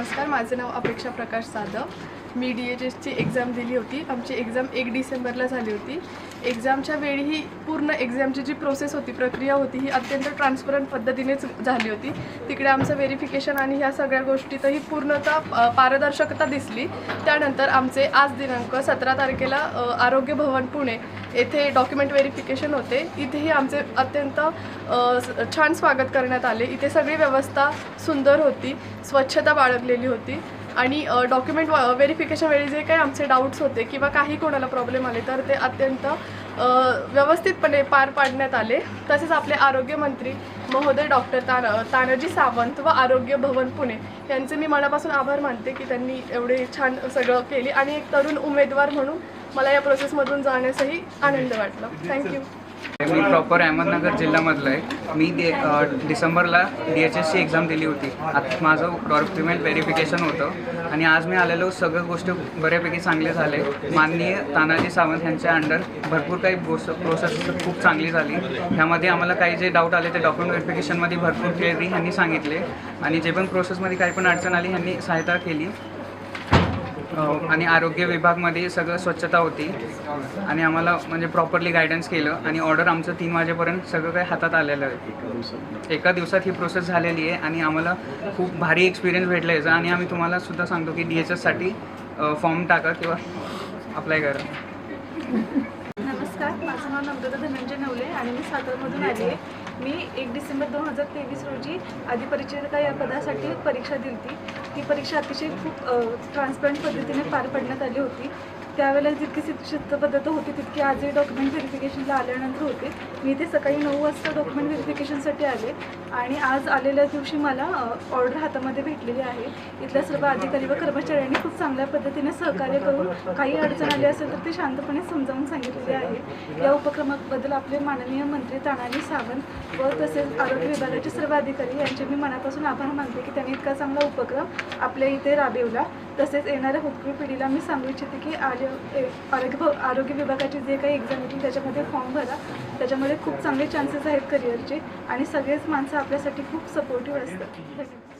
नमस्कार माझं नाव अपेक्षा प्रकाश जाधव मी डी एच एसची एक्झाम दिली होती. आमची एक्झाम एक डिसेंबरला झाली होती. एक्झामच्या वेळी ही पूर्ण एक्झामची जी प्रोसेस होती प्रक्रिया होती ही अत्यंत ट्रान्सपरंट पद्धतीनेच झाली होती. तिकडे आमचं व्हेरिफिकेशन आणि ह्या सगळ्या गोष्टीतही पूर्णतः पारदर्शकता दिसली. त्यानंतर आमचे आज दिनांक सतरा तारखेला आरोग्य भवन पुणे येथे डॉक्युमेंट व्हेरिफिकेशन होते. इथेही आमचे अत्यंत छान स्वागत करण्यात आले. इथे सगळी व्यवस्था सुंदर होती. स्वच्छता बाळगलेली होती. आणि डॉक्युमेंट व्हेरिफिकेशन वेळी जे काही आमचे डाऊट्स होते किंवा काही कोणाला प्रॉब्लेम आले तर ते अत्यंत व्यवस्थितपणे पार पाडण्यात आले. तसेच आपले आरोग्यमंत्री महोदय डॉक्टर तान तानाजी सावंत व आरोग्य भवन पुणे यांचे मी मनापासून आभार मानते की त्यांनी एवढे छान सगळं केले. आणि एक तरुण उमेदवार म्हणून मला या प्रोसेसमधून जाण्यासही आनंद वाटला. थँक्यू मी प्रॉपर अहमदनगर जिल्ह्यामधलं आहे. मी दे डिसेंबरला डी एच एसची एक्झाम दिली होती. आता माझं डॉक्युमेंट व्हेरिफिकेशन होतं. आणि आज मी आलेलो सगळं गोष्ट बऱ्यापैकी चांगले झाले. माननीय तानाजी सावंत यांच्या अंडर भरपूर काही गोष्ट प्रोसेस खूप चांगली झाली. ह्यामध्ये आम्हाला काही जे डाऊट आले ते डॉक्युमेंट व्हेरिफिकेशनमध्ये भरपूर क्लिअरली ह्यांनी सांगितले. आणि जे पण प्रोसेसमध्ये काही पण अडचण आली ह्यांनी सहायता केली. आणि आरोग्य विभागमध्ये सगळं स्वच्छता होती. आणि आम्हाला म्हणजे प्रॉपरली गायडन्स केलं. आणि ऑर्डर आमचं तीन वाजेपर्यंत सगळं काही हातात आलेलं आहे. एका दिवसात. ही प्रोसेस झालेली आहे. आणि आम्हाला खूप भारी एक्सपिरियन्स भेटला याचा. आणि आम्ही तुम्हाला सुद्धा सांगतो की डी एच एससाठी फॉर्म टाका किंवा अप्लाय करा. नमस्कार. माझं नाव नम्रता धनंजय नवले आणि मी सातारमधून आली आहे. मी एक डिसेंबर दोन हजार तेवीस रोजी अधिपरिचयिका या पदासाठी परीक्षा दिली होती. ती परीक्षा अतिशय खूप ट्रान्सपरंट पद्धतीने पार पाडण्यात आली होती. त्यावेळेला जितकी शिस्त शिस्तबद्धता होती तितकी आजही डॉक्युमेंट व्हेरिफिकेशनला आल्यानंतर होते. मी ते सकाळी नऊ वाजता डॉक्युमेंट व्हेरिफिकेशनसाठी आले आणि आज आलेल्या दिवशी मला ऑर्डर हातामध्ये भेटलेली आहे. इथल्या सर्व अधिकारी व कर्मचाऱ्यांनी खूप चांगल्या पद्धतीने सहकार्य करून काही अडचण आली असेल तर ते शांतपणे समजावून सांगितलेले आहे. या उपक्रमाबद्दल आपले माननीय मंत्री तानाजी सावंत व तसेच आरोग्य विभागाचे सर्व अधिकारी यांचे मी मनापासून आभार मानते की त्यांनी इतका चांगला उपक्रम आपल्या इथे राबवला. तसेच येणाऱ्या हुकमी पिढीला मी सांगू इच्छिते की आर्य ए- आरोग्य आरोग्य विभागाची जे काही एक्झाम येतील त्याच्यामध्ये फॉर्म भरा. त्याच्यामध्ये खूप चांगले चान्सेस आहेत करिअरचे आणि सगळेच माणसं आपल्यासाठी खूप सपोर्टिव्ह असतात. धन्यवाद.